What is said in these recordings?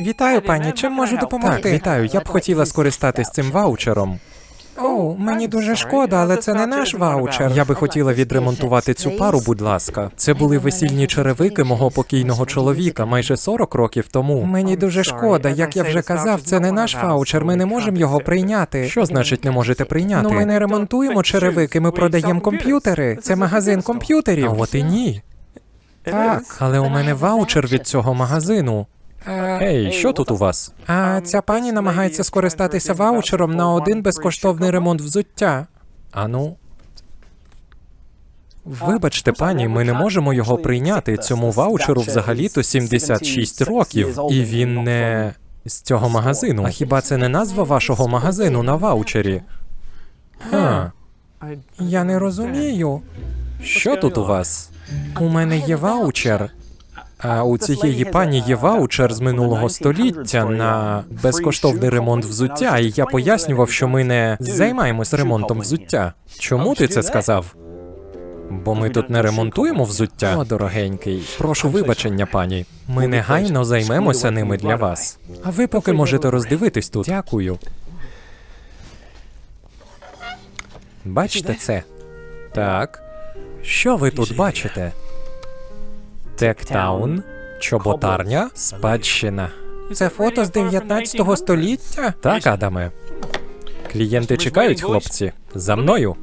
Вітаю, пані. Чим можу допомогти? Так, вітаю. Я б хотіла скористатись цим ваучером. О, мені дуже шкода, але це не наш ваучер. Я би хотіла відремонтувати цю пару, будь ласка. Це були весільні черевики мого покійного чоловіка майже 40 років тому. Мені дуже шкода. Як я вже казав, це не наш ваучер. Ми не можемо його прийняти. Що значить не можете прийняти? Ну, ми не ремонтуємо черевики, ми продаємо комп'ютери. Це магазин А комп'ютерів. от і ні. Так. Але у мене ваучер від цього магазину. Е, Ей, що тут у вас? А ця пані намагається скористатися ваучером на один безкоштовний ремонт взуття. Ану. Вибачте, пані, ми не можемо його прийняти. Цьому ваучеру взагалі-то 76 років, і він не з цього магазину. А хіба це не назва вашого магазину на ваучері? Ха, Я не розумію. що тут у вас? У мене є ваучер. А у цієї пані є ваучер з минулого століття на безкоштовний ремонт взуття, і я пояснював, що ми не займаємось ремонтом взуття. Чому ти це сказав? Бо ми тут не ремонтуємо взуття. О, дорогенький, прошу вибачення, пані. Ми негайно займемося ними для вас. А ви поки можете роздивитись тут. Дякую. Бачите це? Так. Що ви тут бачите? Тектаун, чоботарня, спадщина. Це фото з 19 століття? Так, Адаме. Клієнти чекають, хлопці. За мною.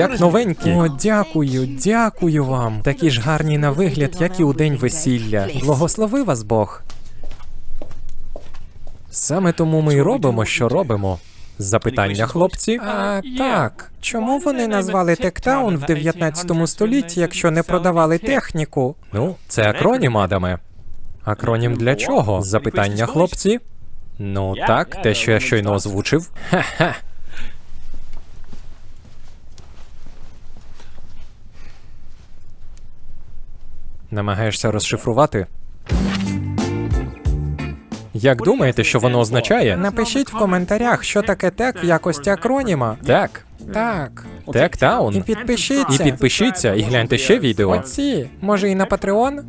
Як новенькі. О, дякую, дякую вам. Такі ж гарні на вигляд, як і у день весілля. Благослови вас Бог. Саме тому ми й робимо, що робимо. Запитання, хлопці? А, так. Чому вони назвали Тектаун в 19 столітті, якщо не продавали техніку? Ну, це акронім, Адаме. Акронім для чого? Запитання, хлопці? Ну так, те, що я щойно озвучив. Ха-ха. Намагаєшся розшифрувати? Як думаєте, що воно означає? Напишіть в коментарях, що таке тек в якості акроніма. Так, Так. Тек таун. І підпишіться. І підпишіться, і гляньте ще відео. Оці. Може і на Патреон?